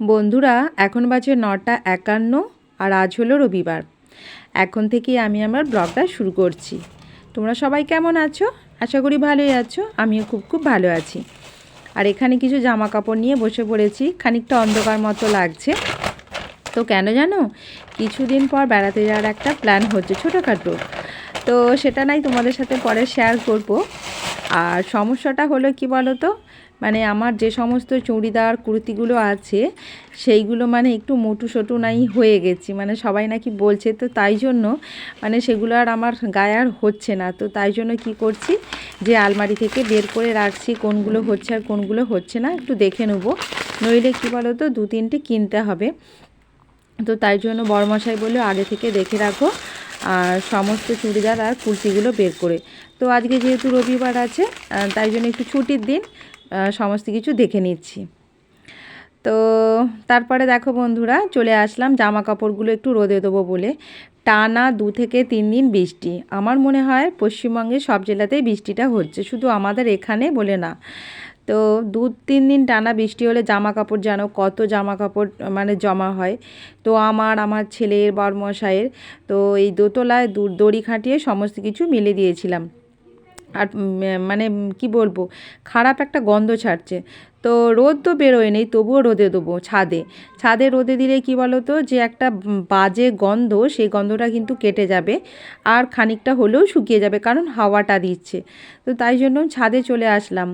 বন্ধুরা, এখন বাজে নটা একান্ন আর আজ হলো রবিবার। এখন থেকেই আমি আমার ব্লগটা শুরু করছি। তোমরা সবাই কেমন আছো? আশা করি ভালোই আছো। আমিও খুব খুব ভালো আছি। আর এখানে কিছু জামা কাপড় নিয়ে বসে পড়েছি। খানিকটা অন্ধকার মতো লাগছে। তো কেন জানো? কিছুদিন পর বেড়াতে যাওয়ার একটা প্ল্যান হচ্ছে ছোটোখাটো। তো সেটা নাই তোমাদের সাথে পরে শেয়ার করব। আর সমস্যাটা হলো কি বলো তো মানে আমার যে সমস্ত চুড়িদার, কুর্তিগুলো আছে, সেইগুলো মানে একটু মোটু সোটু নাই হয়ে গেছি। মানে সবাই নাকি বলছে, তো তাই জন্য? মানে সেগুলো আর আমার গায়ে আর হচ্ছে না। তো তাই জন্য কি করছি, যে আলমারি থেকে বের করে রাখছি, কোনগুলো হচ্ছে আর কোনগুলো হচ্ছে না, একটু দেখে নেব। নইলে কী বলো তো দু তিনটে কিনতে হবে। তো তাই জন্য বড়মশাই বলল, আগে থেকে দেখে রাখো, আর সমস্ত চুড়িদার আর কুর্তিগুলো বের করে। তো আজকে যেহেতু রবিবার আছে তাই জন্য একটু ছুটির দিন সমস্ত কিছু দেখে নিচ্ছি। তো তারপরে দেখো বন্ধুরা, চলে আসলাম জামা কাপড়গুলো একটু রোদে দেবো বলে। টানা দু থেকে তিন দিন বৃষ্টি। আমার মনে হয় পশ্চিমবঙ্গের সব জেলাতেই বৃষ্টিটা হচ্ছে, শুধু আমাদের এখানে বলে না। তো দু তিন দিন টানা বৃষ্টি হলে জামা কাপড় যেন কত জামা কাপড় মানে জমা হয়। তো আমার আমার ছেলের, বরমশাইয়ের, তো এই দোতলায় দড়ি খাটিয়ে সমস্ত কিছু মিলে দিয়েছিলাম। আর মানে কি বলব, খারাপ একটা গন্ধ ছাড়ছে। তো রোদ তো বেরোয় নেই, তবুও রোদে দেবো ছাদে। ছাদে রোদে দিলে কি বলো তো যে একটা বাজে গন্ধ, সেই গন্ধটা কিন্তু কেটে যাবে আর খানিকটা হলেও শুকিয়ে যাবে, কারণ হাওয়াটা দিচ্ছে। তো তাই জন্য ছাদে চলে আসলাম।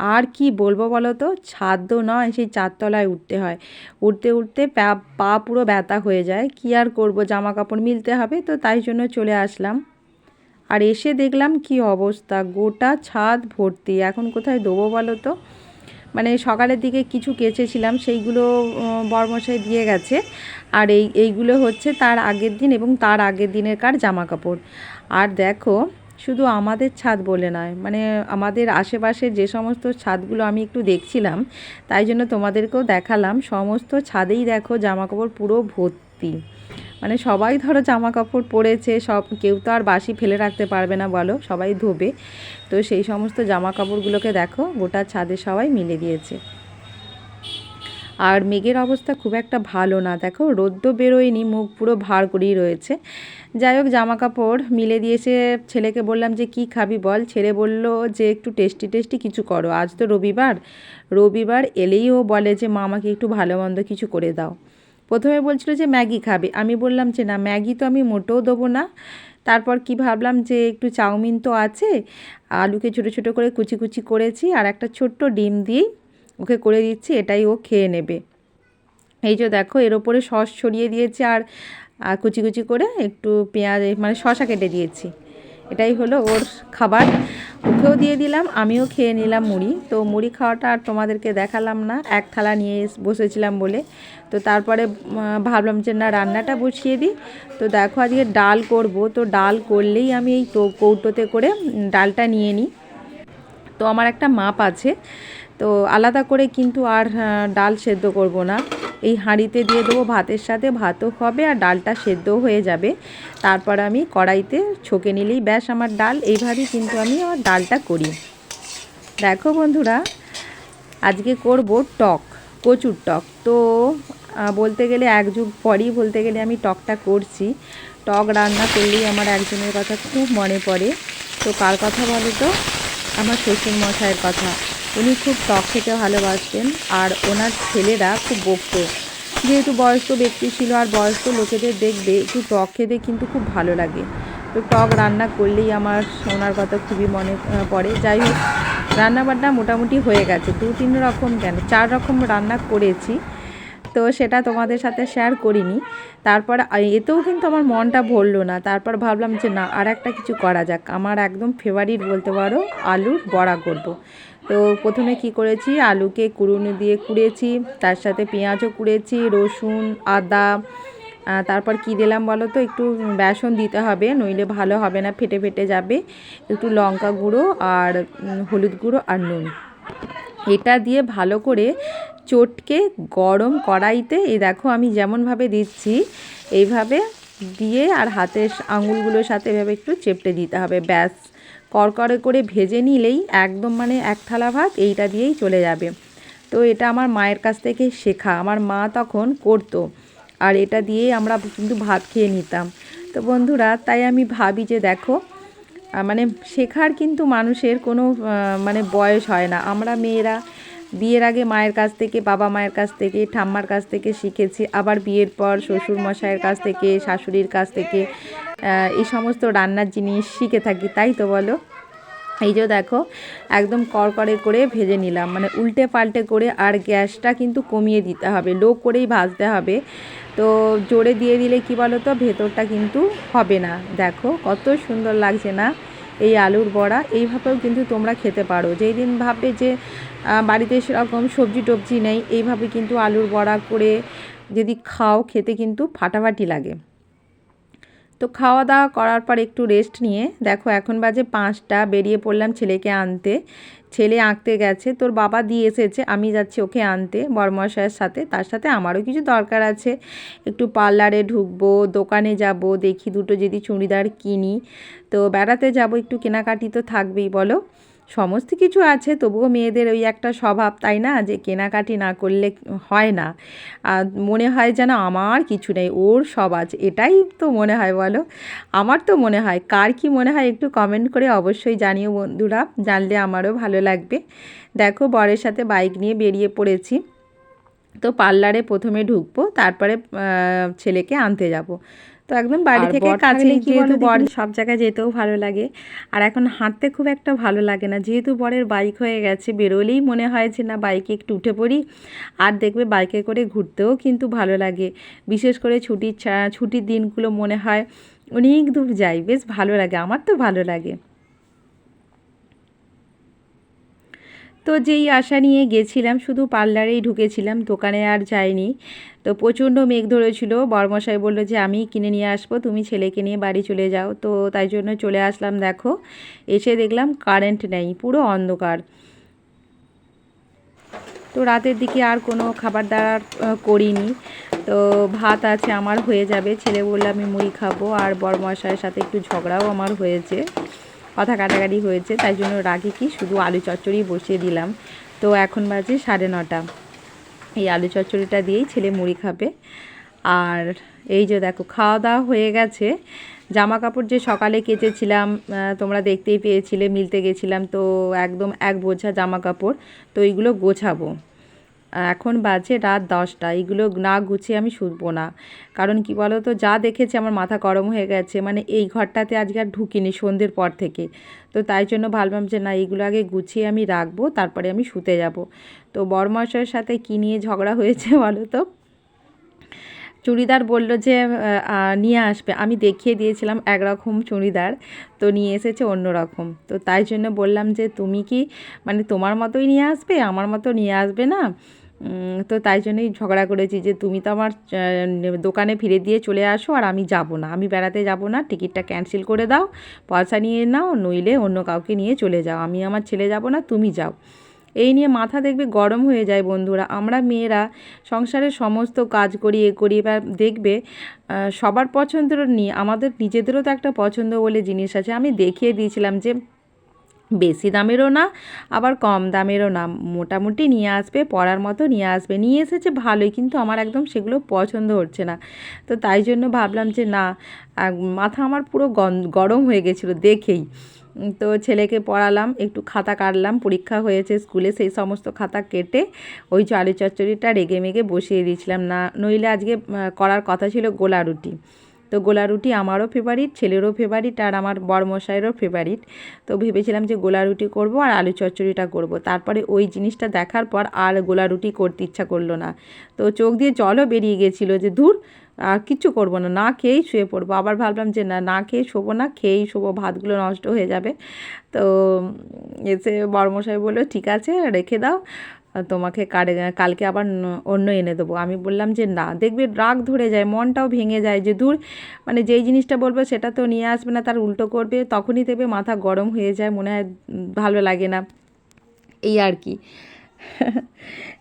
আর কি বলব বলো তো ছাদ নয়, সেই চারতলায় উঠতে হয়। উঠতে উঠতে পা পুরো ব্যথা হয়ে যায়। কি আর করব, জামা কাপড় মিলতে হবে, তো তাই জন্য চলে আসলাম। আর এসে দেখলাম কি অবস্থা, গোটা ছাদ ভর্তি। এখন কোথায় দেবো বলো তো? মানে সকালের দিকে কিছু কেচেছিলাম, সেইগুলো বরমশাই দিয়ে গেছে। আর এই, এইগুলো হচ্ছে তার আগের দিন এবং তার আগের দিনের কার জামা কাপড় আর দেখো, শুধু আমাদের ছাদ বলে নয় মানে আমাদের আশেপাশে যে সমস্ত ছাদগুলো আমি একটু দেখছিলাম, তাই জন্য তোমাদেরকেও দেখালাম। সমস্ত ছাদেই দেখো জামা কাপড় পুরো ভর্তি। মানে সবাই ধরো জামা কাপড় পরেছে, সব কেউ তো আর বাসি ফেলে রাখতে পারবে না বলো, সবাই ধোবে। তো সেই সমস্ত জামা কাপড়গুলোকে দেখো, গোটা ছাদে সবাই মিলে দিয়েছে। আর মেঘের অবস্থা খুব একটা ভালো না, দেখো রোদ্দ বেরোয়নি, মুখ পুরো ভার করেই রয়েছে। যাই হোক জামা কাপড় মিলে দিয়েছে, ছেলেকে বললাম যে, কি খাবি বল? ছেলে বলল যে, একটু টেস্টি টেস্টি কিছু করো, আজ তো রবিবার। রবিবার এলেই ও বলে যে, মা, আমাকে একটু ভালো মন্দ কিছু করে দাও। প্রথমে বলছিল যে, ম্যাগি খাবে। আমি বললাম যে, না, ম্যাগি তো আমি মোটেও দেবো না। তারপর কি ভাবলাম যে, একটু চাউমিন তো আছে। আলুকে ছোটো ছোটো করে কুচি কুচি করেছি আর একটা ছোট্ট ডিম দিয়েই ওকে করে দিচ্ছি, এটাই ও খেয়ে নেবে। এই যে দেখো, এর ওপরে সস ছড়িয়ে দিয়েছি আর কুচি কুচি করে একটু পেঁয়াজ মানে শশা কেটে দিয়েছি। এটাই হলো ওর খাবার। ওকেও দিয়ে দিলাম, আমিও খেয়ে নিলাম মুড়ি। তো মুড়ি খাওয়াটা আর তোমাদেরকে দেখালাম না, এক থালা নিয়ে বসেছিলাম বলে। তো তারপরে ভাবলাম যে না, রান্নাটা বসিয়ে দিই। তো দেখো আজকে ডাল করব। তো ডাল করলেই আমি এই তো কৌটোতে করে ডালটা নিয়ে নিই। তো আমার একটা মাপ আছে। তো আলাদা করে কিন্তু আর ডাল সেদ্ধ করব না। এই হাঁড়িতে দিয়ে দেবো ভাতের সাথে, ভাতও হবে আর ডালটা সেদ্ধ হয়ে যাবে। তারপর আমি কড়াইতে ছকে নিলেই ব্যাস আমার ডাল, এইভাবেই কিন্তু আমি আমার ডালটা করি। দেখো বন্ধুরা, আজকে করব টক, কচুর টক। তো বলতে গেলে এক যুগ পরই বলতে গেলে আমি টকটা করছি। টক রান্না করলেই আমার একজনের কথা খুব মনে পড়ে। তো কার কথা বলো তো? আমার শ্বশুর মশাইয়ের কথা। উনি খুব টক খেতে ভালোবাসতেন আর ওনার ছেলেরা খুব বকত। যেহেতু বয়স্ক ব্যক্তি ছিল আর বয়স্ক লোকেদের দেখবে একটু টক খেতে কিন্তু খুব ভালো লাগে। তো টক রান্না করলেই আমার ওনার কথা খুবই মনে পড়ে। যাই হোক, রান্নাবান্না মোটামুটি হয়ে গেছে। দু তিন রকম কেন, চার রকম রান্না করেছি। তো সেটা তোমাদের সাথে শেয়ার করিনি। তারপর এতেও কিন্তু আমার মনটা ভরলো না। তারপর ভাবলাম যে না আর একটা কিছু করা যাক। আমার একদম ফেভারিট বলতে পারো, আলুর বড়া করব। তো প্রথমে কি করেছি? আলুকে কুড়ুনি দিয়ে কুড়েছি, তার সাথে পেঁয়াজও কুড়েছি, রসুন, আদা তারপর কি দিলাম বলো তো? একটু বেসন দিতে হবে, নইলে ভালো হবে না, ফেটে ফেটে যাবে। একটু লঙ্কা গুঁড়ো আর হলুদ গুঁড়ো আর নুন। এটা দিয়ে ভালো করে চটকে গরম কড়াইতে, এই দেখো আমি যেমনভাবে দিচ্ছি, এইভাবে দিয়ে আর হাতের আঙুলগুলোর সাথে এভাবে একটু চেপটে দিতে হবে, ব্যাস। করকরে করে ভেজে নিলেই একদম মানে এক থালা ভাত এইটা দিয়েই চলে যাবে। তো এটা আমার মায়ের কাছ থেকে শেখা। আমার মা তখন করতো আর এটা দিয়েই আমরা কিন্তু ভাত খেয়ে নিতাম। তো বন্ধুরা, তাই আমি ভাবি যে দেখো মানে শেখার কিন্তু মানুষের কোনো মানে বয়স হয় না। আমরা মেয়েরা বিয়ের আগে মায়ের কাছ থেকে, বাবা মায়ের কাছ থেকে, ঠাম্মার কাছ থেকে শিখেছি। আবার বিয়ের পর শ্বশুর মশাইয়ের কাছ থেকে, শাশুড়ির কাছ থেকে এই সমস্ত রান্নার জিনিস শিখে থাকি, তাই তো বলো? এই যে দেখো, একদম কড়কড়ে করে ভেজে নিলাম। মানে উল্টে পাল্টে করে আর গ্যাসটা কিন্তু কমিয়ে দিতে হবে, লো করেই ভাজতে হবে। তো জোরে দিয়ে দিলে কি বলো তো ভেতরটা কিন্তু হবে না। দেখো, কত সুন্দর লাগছে না এই আলুর বড়া। এইভাবেও কিন্তু তোমরা খেতে পারো। যেই দিন ভাববে যে বাড়িতে সেরকম সবজি টবজি নেই, এইভাবে কিন্তু আলুর বড়া করে যদি খাও, খেতে কিন্তু ফাটাফাটি লাগে। তো খাওয়া দাওয়া করার পর একটু রেস্ট নিয়ে, দেখো এখন বাজে পাঁচটা, বেরিয়ে পড়লাম ছেলেকে আনতে। ছেলে আঁকতে গেছে, তোর বাবা দিয়ে এসেছে, আমি যাচ্ছি ওকে আনতে, বরমশাইয়ের সাথে, তার সাথে আমারও কিছু দরকার আছে। একটু পার্লারে ঢুকবো, দোকানে যাব, দেখি দুটো যদি চুড়িদার কিনি। তো বেড়াতে যাব, একটু কেনাকাটি তো থাকবেই, বলো। সমস্ত কিছু আছে, তবুও মেয়েদের ওই একটা স্বভাব, তাই না? যে কেনাকাটি না করলে হয় না। আর মনে হয় যেন আমার কিছু নেই, ওর সব আছে। এটাই তো মনে হয়, বলো? আমার তো মনে হয়, কার কি মনে হয় একটু কমেন্ট করে অবশ্যই জানিও বন্ধুরা, জানলে আমারও ভালো লাগবে। দেখো, বরের সাথে বাইক নিয়ে বেরিয়ে পড়েছি। তো পার্লারে প্রথমে ঢুকবো, তারপরে ছেলেকে আনতে যাব। তো একদম বাড়ি থেকে কাছে যেহেতু বর সব জায়গায় যেতেও ভালো লাগে। আর এখন হাঁটতে খুব একটা ভালো লাগে না। যেহেতু বরের বাইক হয়ে গেছে বেরোলেই মনে হয় যে না বাইকে একটু উঠে পড়ি। আর দেখবে বাইকে করে ঘুরতেও কিন্তু ভালো লাগে। বিশেষ করে ছুটির ছা- ছুটির দিনগুলো মনে হয় অনেক দূর যাই। বেশ ভালো লাগে আমার তো ভালো লাগে। তো যেই আশা নিয়ে গেছিলাম, শুধু পার্লারেই ঢুকেছিলাম, দোকানে আর যাইনি। তো প্রচণ্ড মেঘ ধরেছিল, বরমশাই বলল যে, আমি কিনে নিয়ে আসব, তুমি ছেলেকে নিয়ে বাড়ি চলে যাও। তো তাই জন্য চলে আসলাম, দেখো। এসে দেখলাম কারেন্ট নেই, পুরো অন্ধকার। তো রাতের দিকে আর কোনো খাবার দাবার করিনি। তো ভাত আছে, আমার হয়ে যাবে। ছেলে বললে, আমি মুড়ি খাব। আর বরমশাইয়ের সাথে একটু ঝগড়াও আমার হয়েছে। কথা কাটাকাটি হয়েছে, তাই জন্য রাগে কি শুধু আলু চচ্চড়ি বসিয়ে দিলাম। তো এখন বাজে সাড়ে নটা। এই আলু চচ্চড়িটা দিয়েই ছেলে মুড়ি খাবে। আর এই যে দেখো, খাওয়া দাওয়া হয়ে গেছে। জামা কাপড় যে সকালে কেচেছিলাম তোমরা দেখতেই পেয়েছিলে, মিলতে গেছিলাম, তো একদম এক বোঝা জামা কাপড় তো এইগুলো গোছাবো। এখন বাজে রাত দশটা, এগুলো না গুছিয়ে আমি শুধবো না। কারণ কি বলো তো যা দেখেছি আমার মাথা গরম হয়ে গেছে মানে এই ঘরটাতে আজকে আর ঢুকিনি সন্ধ্যের পর থেকে। তো তাই জন্য ভাবলাম যে না, এগুলো আগে গুছিয়ে আমি রাখব, তারপরে আমি শুতে যাব। তো বরমশাইয়ের সাথে কী নিয়ে ঝগড়া হয়েছে বলো তো চুড়িদার বলল যে নিয়ে আসবে। আমি দেখিয়ে দিয়েছিলাম একরকম চুড়িদার, তো নিয়ে এসেছে অন্য রকম তো তাই জন্য বললাম যে, তুমি কি মানে তোমার মতোই নিয়ে আসবে? আমার মতো নিয়ে আসবে না? তো তাই জন্যই ঝগড়া করেছি যে তুমি তো আমার দোকানে ফিরে দিয়ে চলে আসো আর আমি যাব না। আমি বেড়াতে যাব না, টিকিটটা ক্যান্সেল করে দাও, পয়সা নিয়ে নাও, নইলে অন্য কাউকে নিয়ে চলে যাও। আমি আমার ছেলে যাব না, তুমি যাও। এই নিয়ে মাথা দেখবে গরম হয়ে যায় বন্ধুরা। আমরা মেয়েরা সংসারের সমস্ত কাজ করি, এ করি, এবার দেখবে সবার পছন্দের নিয়ে আমাদের নিজেদেরও তো একটা পছন্দ বলে জিনিস আছে। আমি দেখিয়ে দিয়েছিলাম যে বেশি দামেরও না, আবার কম দামেরও না। মোটামুটি নিয়ে আসবে পড়ার মতো নিয়ে আসবে। নিয়ে এসেছে ভালোই, কিন্তু আমার একদম সেগুলো পছন্দ হচ্ছে না। তো তাই জন্য ভাবলাম যে না মাথা আমার পুরো গরম হয়ে গেছিল দেখেই। তো ছেলেকে পড়ালাম, একটু খাতা কাটলাম, পরীক্ষা হয়েছে স্কুলে, সেই সমস্ত খাতা কেটে ওই আলু চচ্চড়িটা রেগে মেগে বসিয়ে দিয়েছিলাম। না, নইলে আজকে করার কথা ছিল গোলা রুটি। তো গোলা রুটি আমারও ফেভারিট ছেলেরও ফেভারিট আর আমার বড়মশাইয়েরও ফেভারিট তো ভেবেছিলাম যে গোলা রুটি করব আর আলু চচ্চড়িটা করব। তারপরে ওই জিনিসটা দেখার পর আর গোলা রুটি করতে ইচ্ছা করল না। তো চোখ দিয়ে জলও বেরিয়ে গেছিল যে ধুর, আর কিচ্ছু করব না না খেয়েই শুয়ে পড়ব। আবার ভাবলাম যে না না খেয়ে শোবো না, খেয়েই শোবো, ভাতগুলো নষ্ট হয়ে যাবে। তো এসে বড়মশাই বলল, ঠিক আছে, রেখে দাও। তোমাকে কালকে আবার অন্য এনে দেবো। আমি বললাম যে, না, দেখবে রাগ ধরে যায়, মনটাও ভেঙে যায় যে, দূর মানে যেই জিনিসটা বলবে সেটা তো নিয়ে আসবে না, তার উল্টো করবে, তখনই দেখবে মাথা গরম হয়ে যায়, মনে হয় ভালো লাগে না। এই আর কি।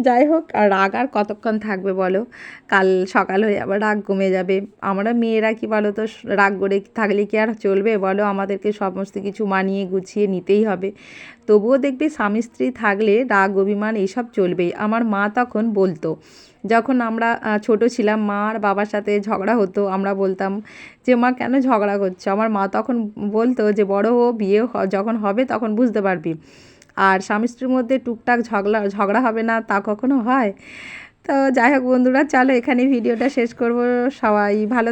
যাই হোক, আর রাগ আর কতক্ষণ থাকবে বলো? কাল সকাল হয়ে আবার রাগ কমে যাবে। আমরা মেয়েরা কি বলো তো, রাগ করে থাকলে কি আর চলবে বলো? আমাদেরকে সমস্ত কিছু মানিয়ে গুছিয়ে নিতেই হবে। তবুও দেখবে স্বামী স্ত্রী থাকলে রাগ, অভিমান এইসব চলবেই। আমার মা তখন বলতো, যখন আমরা ছোট ছিলাম, মা আর বাবার সাথে ঝগড়া হতো, আমরা বলতাম যে, মা, কেন ঝগড়া করছ? আমার মা তখন বলতো যে, বড় ও বিয়ে হ- যখন হবে তখন বুঝতে পারবি। আর স্বামী স্ত্রীর মধ্যে টুকটাক ঝগড়া ঝগড়া হবে না তা কখনো হয়? তো যাই হোক বন্ধুরা, চলো এখানে ভিডিওটা শেষ করব। সবাই ভালো